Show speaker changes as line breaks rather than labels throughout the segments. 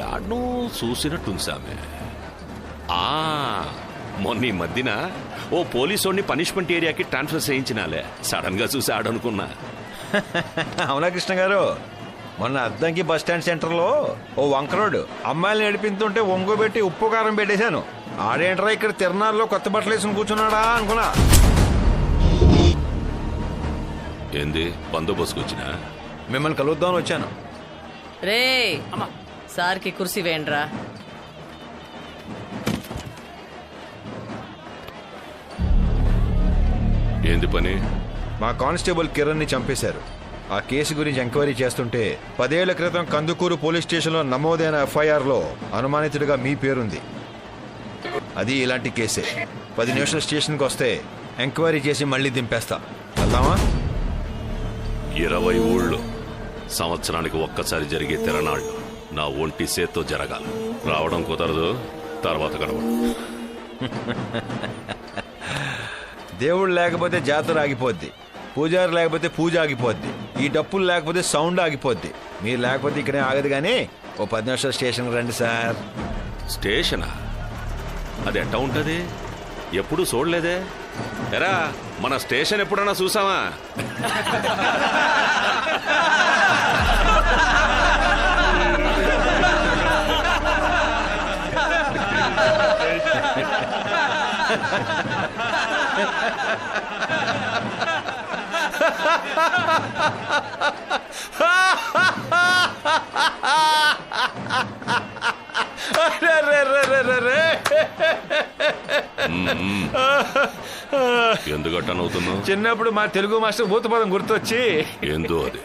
యాడ్నో చూసినట్టుంది సామె. ఆ మొన్న ఈ మధ్యన ఓ పోలీసోడిని పనిష్మెంట్ ఏరియాకి ట్రాన్స్ఫర్ చేయించినాలే. సడన్గా చూసి ఆడనుకున్నా.
అవునా కృష్ణ గారు? మొన్న అద్దంకి బస్ స్టాండ్ సెంటర్లో ఓ వంకరోడు అమ్మాయిలు నడిపిస్తుంటే ఒంగోబెట్టి ఉప్పు కారం పెట్టేశాను. ఆడేంట్రా ఇక్కడ తిరణాల్లో కొత్త బట్టలు వేసుకుని కూర్చున్నాడా అనుకున్నా.
ఏంది? బందోబస్తుకు వచ్చినా
మిమ్మల్ని కలుద్దామని వచ్చాను.
రే సార్కి కుర్సీ వేయండిరా.
ఏంది పని?
మా కానిస్టేబుల్ కిరణ్ని చంపేశారు. ఆ కేసు గురించి ఎంక్వైరీ చేస్తుంటే పదేళ్ళ క్రితం కందుకూరు పోలీస్ స్టేషన్లో నమోదైన ఎఫ్ఐఆర్లో అనుమానితుడిగా మీ పేరుంది. అది ఇలాంటి కేసే. పది నిమిషాలు స్టేషన్కి వస్తే ఎంక్వైరీ చేసి మళ్ళీ దింపేస్తా. వెళ్దామా?
ఇరవై ఊళ్ళు. సంవత్సరానికి ఒక్కసారి జరిగే తిరణాళ్ళు నా ఒంటి సేత్తో జరగాలి. రావడం కుదరదు తర్వాత గడవడం.
దేవుడు లేకపోతే జాతర ఆగిపోద్ది. పూజారి లేకపోతే పూజ ఆగిపోద్ది. ఈ డప్పులు లేకపోతే సౌండ్ ఆగిపోద్ది. మీరు లేకపోతే ఇక్కడే ఆగదు కానీ ఓ పది నిమిషాలు స్టేషన్కి రండి సార్.
స్టేషనా? అది ఎట్టా ఉంటది? ఎప్పుడు చూడలేదే? ఎరా మన స్టేషన్ ఎప్పుడన్నా చూసావా? ఎందుకట్టా నవ్వుతున్నావు?
చిన్నప్పుడు మా తెలుగు మాస్టర్ భూతపదం గుర్తొచ్చి.
ఏందో అది?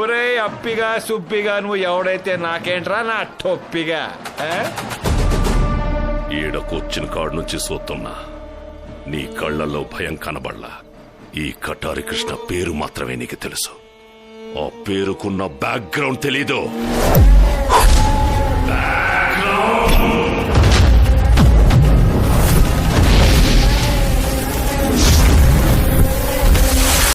ఒరే అప్పిగా సుప్పిగా నువ్వు ఎవడైతే నాకేంట్రా నా టొప్పిగా ఆ?
ఈడకొచ్చిన కాడు నుంచి చూస్తున్నా నీ కళ్ళల్లో భయం కనబడలా. ఈ కటారి కృష్ణ పేరు మాత్రమే నీకు తెలుసు. ఆ పేరుకున్న బ్యాక్గ్రౌండ్ తెలీదు.